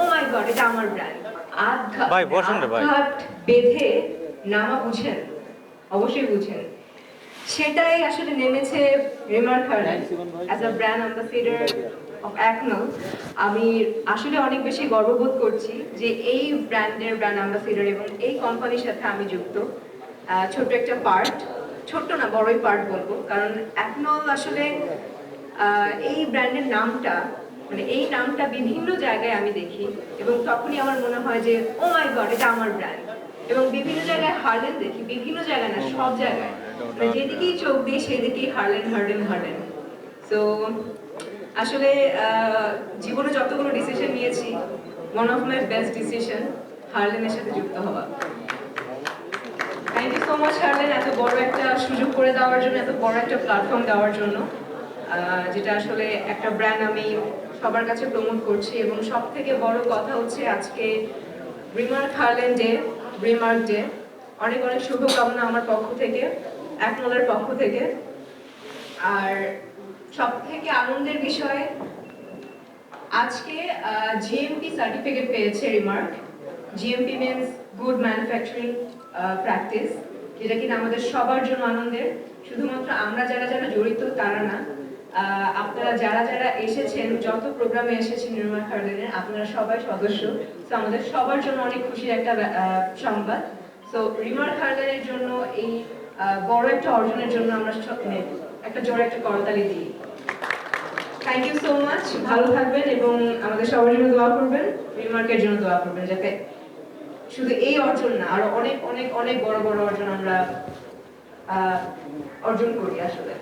ও মাই god এটা আমার brand আঘাত ভাই, বসেন রে ভাই। আঘাত বেঁধে নামা বুঝেন অবশ্যই বুঝেন। সেটাই আসলে নেমেছে Remark Herlan as a brand ambassador of Acnol আমি আসলে অনেক বেশি গর্ববোধ করছি যে এই ব্র্যান্ডের ব্র্যান্ড অ্যাম্বাসেডার এবং এই কোম্পানির সাথে আমি যুক্ত। ছোট্ট একটা পার্ট ছোট্ট না বড়ই পার্ট বলব। কারণ অ্যাকনল আসলে এই ব্র্যান্ডের নামটা মানে এই নামটা বিভিন্ন জায়গায় আমি দেখি এবং তখনই আমার মনে হয় যে ও মাই গড এটা আমার ব্র্যান্ড এবং বিভিন্ন জায়গায় হার্লেন দেখি, বিভিন্ন জায়গায় না, সব জায়গায়। মানে যেদিকেই চোখ দিই সেদিকেই হার্লেন হার্লেন হার্লেন। সো আসলে জীবনে যতগুলো ডিসিশন নিয়েছি one of my best decision হার্লেনের সাথে যুক্ত হওয়া। Thank you so much Herlan, এত বড় একটা সুযোগ করে দেওয়ার জন্য, এত বড় একটা প্ল্যাটফর্ম দেওয়ার জন্য। যেটা আসলে একটা ব্র্যান্ড আমি সবার কাছে প্রমোট করছি এবং সব থেকে বড় কথা হচ্ছে আজকে Remark Herlan day Remark day. অনেক অনেক শুভকামনা আমার পক্ষ থেকে একমলের পক্ষ থেকে। আর সব থেকে আনন্দের বিষয়, আজকে জিএমপি সার্টিফিকেট পেয়েছে Remark GMP means good manufacturing practice যেটা কিনা আমাদের সবার জন্য আনন্দের? শুধুমাত্র আমরা যারা যারা জড়িত, তারা না। আপনারা যারা যারা এসেছেন, যত প্রোগ্রামে এসেছেন রিমার্ক হার্লেনের আপনারা সবাই সদস্য। তো আমাদের সবার জন্য অনেক খুশির একটা সংবাদ। সো রিমার্ক হার্লেনের জন্য এই বড় একটা অর্জনের জন্য আমরা মানে একটা জোরে একটা করতালি দিই। থ্যাংক ইউ সো মাচ ভালো থাকবেন এবং আমাদের সবার জন্য দোয়া করবেন। রিমার্কের জন্য দোয়া করবেন যাতে শুধু এই অর্জন না, আরও অনেক অনেক অনেক বড় বড় অর্জন আমরা অর্জন করি আসলে।